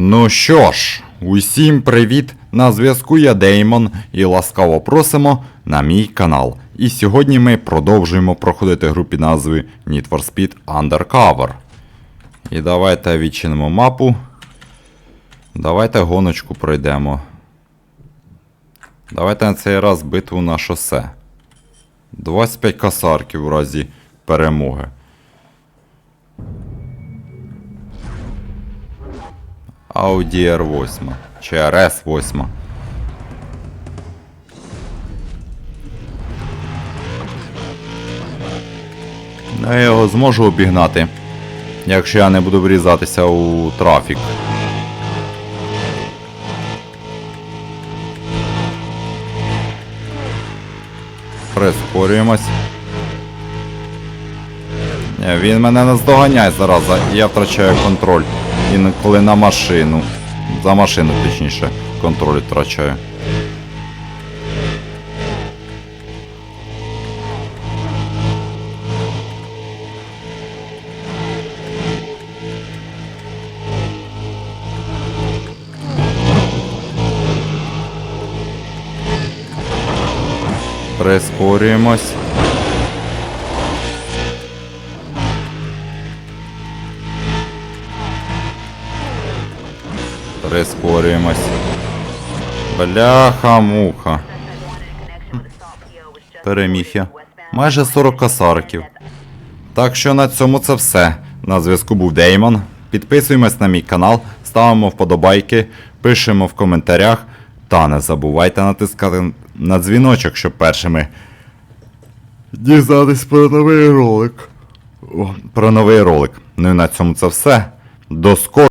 Ну що ж, усім привіт! На зв'язку я Деймон і ласкаво просимо на мій канал. І сьогодні ми продовжуємо проходити гру під назвою Need for Speed Undercover. І давайте відчинимо мапу. Давайте гоночку пройдемо. Давайте на цей раз битву на шосе. 25 косарків у разі перемоги. Audi R8 чи RS8. Ну, я його зможу обігнати, якщо я не буду врізатися у трафік. Прискорюємось. Він мене наздоганяє зараза, і я втрачаю контроль. Інколи на машину. За машину, точніше, контроль втрачаю. Прискорюємось. Прискорюємось. Бляха-муха. Переміг я. Майже 40 косарків. Так що на цьому це все. На зв'язку був Деймон. Підписуємось на мій канал, ставимо вподобайки, пишемо в коментарях. Та не забувайте натискати на дзвіночок, щоб першими дізнатись про новий ролик. Про новий ролик. Ну і на цьому це все. До скорого.